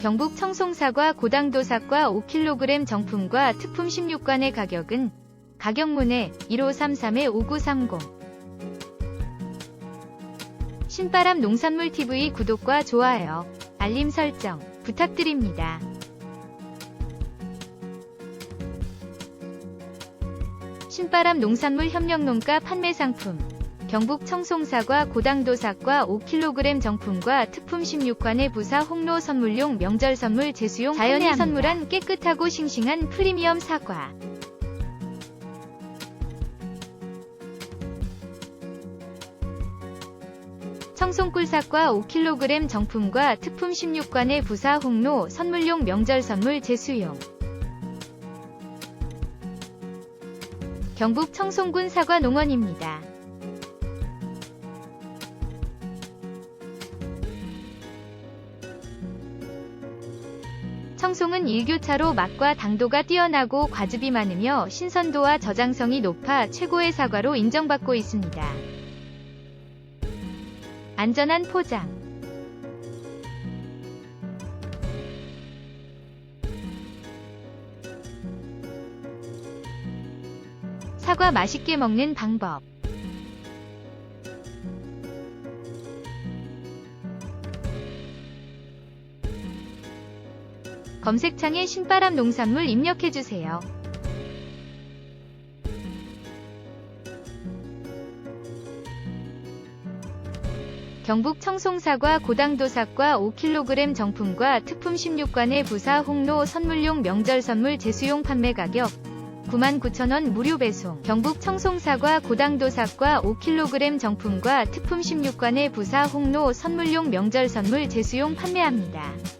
경북 청송사과 고당도 사과 5kg 정품과 특품 16관의 가격은 가격문의 1533-5930 신바람 농산물 TV 구독과 좋아요, 알림 설정 부탁드립니다. 신바람 농산물 협력농가 판매 상품 경북 청송사과 고당도 사과 5kg 정품과 특품 16관의 부사 홍로 선물용 명절 선물 제수용 자연이. 선물한 깨끗하고 싱싱한 프리미엄 사과 청송꿀 사과 5kg 정품과 특품 16관의 부사 홍로 선물용 명절 선물 제수용 경북 청송군 사과 농원입니다. 청송은 일교차로 맛과 당도가 뛰어나고 과즙이 많으며 신선도와 저장성이 높아 최고의 사과로 인정받고 있습니다. 안전한 포장 사과 맛있게 먹는 방법 검색창에 신바람 농산물 입력해주세요. 경북 청송사과 고당도 사과 5kg 정품과 특품 16관의 부사 홍로 선물용 명절 선물 제수용 판매 가격 99,000원 무료 배송 경북 청송사과 고당도 사과 5kg 정품과 특품 16관의 부사 홍로 선물용 명절 선물 제수용 판매합니다.